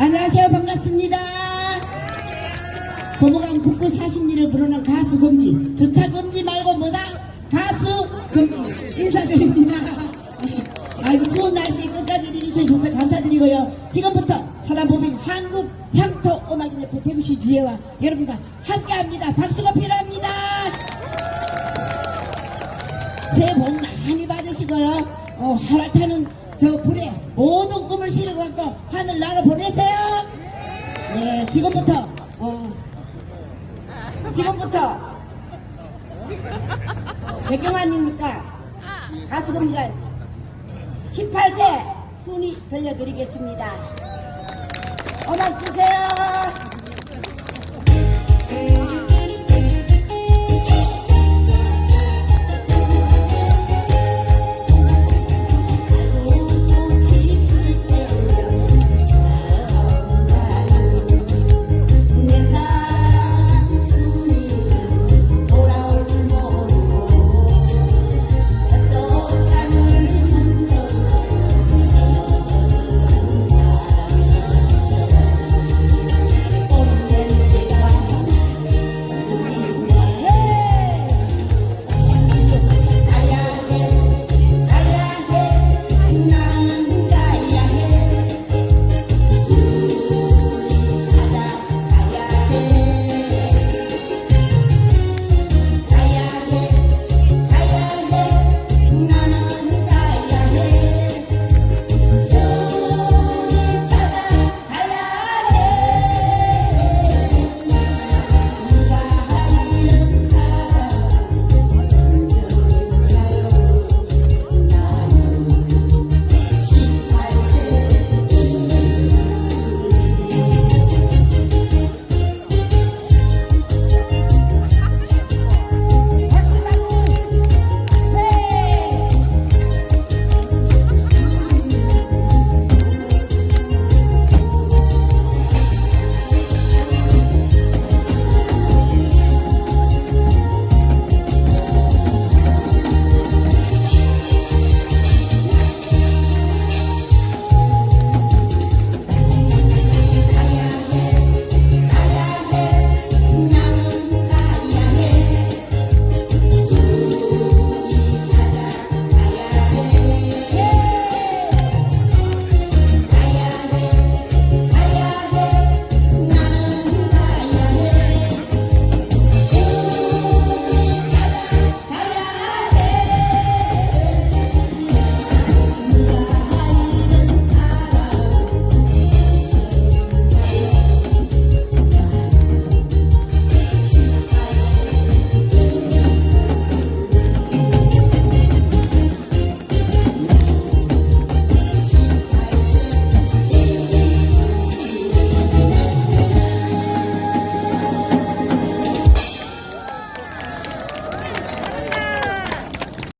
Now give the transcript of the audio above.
안녕하세요. 반갑습니다. 도보강 북구 40리를 부르는 가수 금지. 주차 금지 말고 뭐다? 가수 금지. 인사드립니다. 아이고, 추운 날씨 끝까지 이루셔서 감사드리고요. 지금부터 사단법인 한국 향토 음악인협회 대구시 주회와 여러분과 함께 합니다. 박수가 필요합니다. 새해 복 많이 받으시고요. 어, 하락하는 저 불에 모든 꿈을 실어갖고 하늘 나라 보내세요. 네, 지금부터 어, 지금부터 백경환입니까? 가수금지가 18세 순위 들려드리겠습니다. 음악 주세요.